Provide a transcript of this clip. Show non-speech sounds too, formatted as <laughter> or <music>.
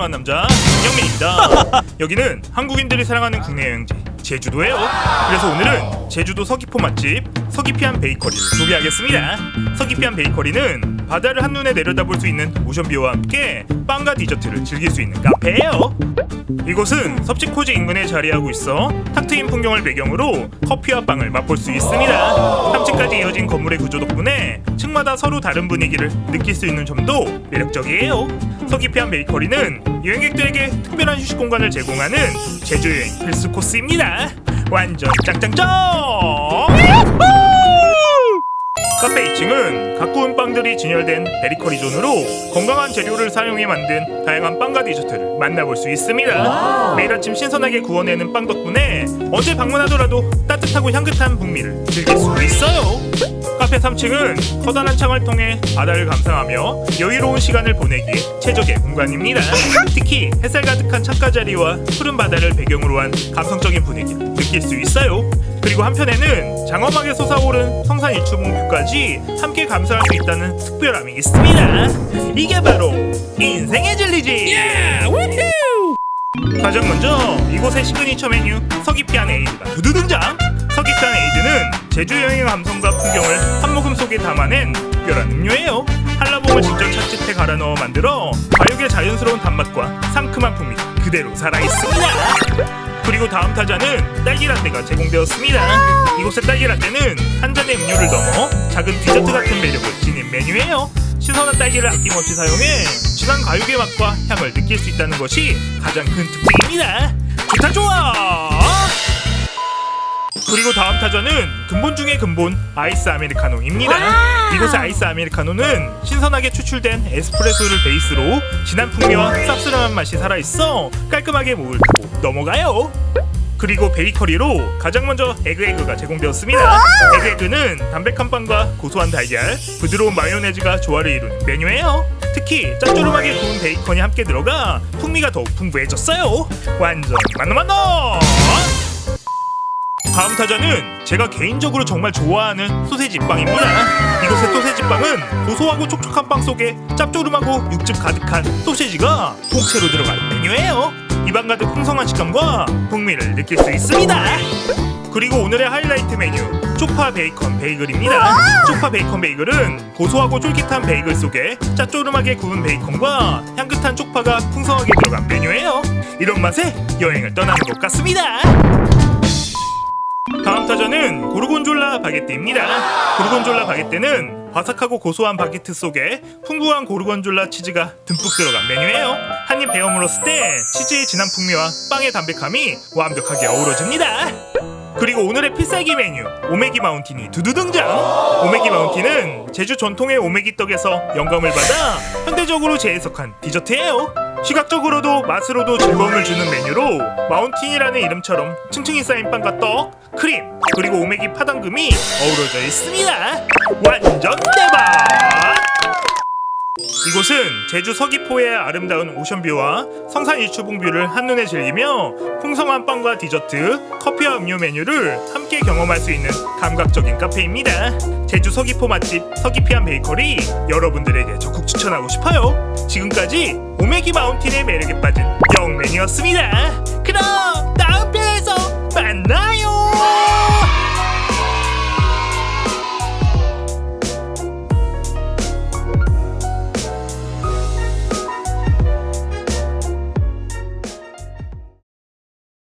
사랑하는 남자 영민입니다. <laughs> 여기는 한국인들이 사랑하는 국내 여행지 제주도예요. 그래서 오늘은 제주도 서귀포 맛집 서귀피안 베이커리를 소개하겠습니다. 서귀피안 베이커리는 바다를 한눈에 내려다볼 수 있는 오션뷰와 함께 빵과 디저트를 즐길 수 있는 카페예요. 이곳은 섭지코지 인근에 자리하고 있어 탁 트인 풍경을 배경으로 커피와 빵을 맛볼 수 있습니다. 3층까지 이어진 건물의 구조 덕분에 층마다 서로 다른 분위기를 느낄 수 있는 점도 매력적이에요. 서귀피안 베이커리는 여행객들에게 특별한 휴식 공간을 제공하는 제주 여행 필수 코스입니다. 완전 짱짱짱! 카페 2층은 가꾸운 빵들이 진열된 베리커리 존으로 건강한 재료를 사용해 만든 다양한 빵과 디저트를 만나볼 수 있습니다. 매일 아침 신선하게 구워내는 빵 덕분에 언제 방문하더라도 따뜻하고 향긋한 풍미를 즐길 수 있어요. 카페 3층은 커다란 창을 통해 바다를 감상하며 여유로운 시간을 보내기에 최적의 공간입니다. 특히 햇살 가득한 창가 자리와 푸른 바다를 배경으로 한 감성적인 분위기를 느낄 수 있어요. 그리고 한편에는 장엄하게 솟아오른 성산 일출봉 뷰까지 함께 감상할 수 있다는 특별함이 있습니다. 이게 바로 인생의 진리지. 가장 먼저 이곳의 시그니처 메뉴 서귀피안 에이드가 두두 등장. 제주 여행의 감성과 풍경을 한 모금 속에 담아낸 특별한 음료예요. 한라봉을 직접 찻집에 갈아 넣어 만들어 과육의 자연스러운 단맛과 상큼한 풍미 그대로 살아 있습니다. 그리고 다음 타자는 딸기 라떼가 제공되었습니다. 이곳의 딸기 라떼는 한 잔의 음료를 넘어 작은 디저트 같은 매력을 지닌 메뉴예요. 신선한 딸기를 아낌없이 사용해 진한 과육의 맛과 향을 느낄 수 있다는 것이 가장 큰 특징입니다. 좋다 좋아. 그리고 다음 타자는 근본 중의 근본 아이스 아메리카노입니다. 이곳의 아이스 아메리카노는 신선하게 추출된 에스프레소를 베이스로 진한 풍미와 쌉스름한 맛이 살아있어 깔끔하게 목을 타고 넘어가요. 그리고 베이커리로 가장 먼저 에그에그가 제공되었습니다. 에그에그는 담백한 빵과 고소한 달걀, 부드러운 마요네즈가 조화를 이룬 메뉴예요. 특히 짭조름하게 구운 베이컨이 함께 들어가 풍미가 더욱 풍부해졌어요. 완전 만나 만나! 다음 타자는 제가 개인적으로 정말 좋아하는 소세지 빵입니다. 이곳의 소세지 빵은 고소하고 촉촉한 빵 속에 짭조름하고 육즙 가득한 소세지가 통째로 들어간 메뉴예요. 입안 가득 풍성한 식감과 풍미를 느낄 수 있습니다. 그리고 오늘의 하이라이트 메뉴 쪽파 베이컨 베이글입니다. 쪽파 베이컨 베이글은 고소하고 쫄깃한 베이글 속에 짭조름하게 구운 베이컨과 향긋한 쪽파가 풍성하게 들어간 메뉴예요. 이런 맛에 여행을 떠나는 것 같습니다. 다음 타자는 고르곤졸라 바게트입니다. 고르곤졸라 바게트는 바삭하고 고소한 바게트 속에 풍부한 고르곤졸라 치즈가 듬뿍 들어간 메뉴예요. 한입 베어 물었을 때 치즈의 진한 풍미와 빵의 담백함이 완벽하게 어우러집니다. 그리고 오늘의 필살기 메뉴 오메기 마운틴이 두두 등장. 오메기 마운틴은 제주 전통의 오메기 떡에서 영감을 받아 현대적으로 재해석한 디저트예요. 시각적으로도 맛으로도 즐거움을 주는 메뉴로 마운틴이라는 이름처럼 층층이 쌓인 빵과 떡, 크림, 그리고 오메기 파당금이 어우러져 있습니다. 완전 대박! 이곳은 제주 서귀포의 아름다운 오션뷰와 성산 일출봉뷰를 한눈에 즐기며 풍성한 빵과 디저트, 커피와 음료 메뉴를 함께 경험할 수 있는 감각적인 카페입니다. 제주 서귀포 맛집 서귀피안 베이커리 여러분들에게 적극 추천하고 싶어요. 지금까지 오메기 마운틴의 매력에 빠진 영맨이었습니다. 그럼.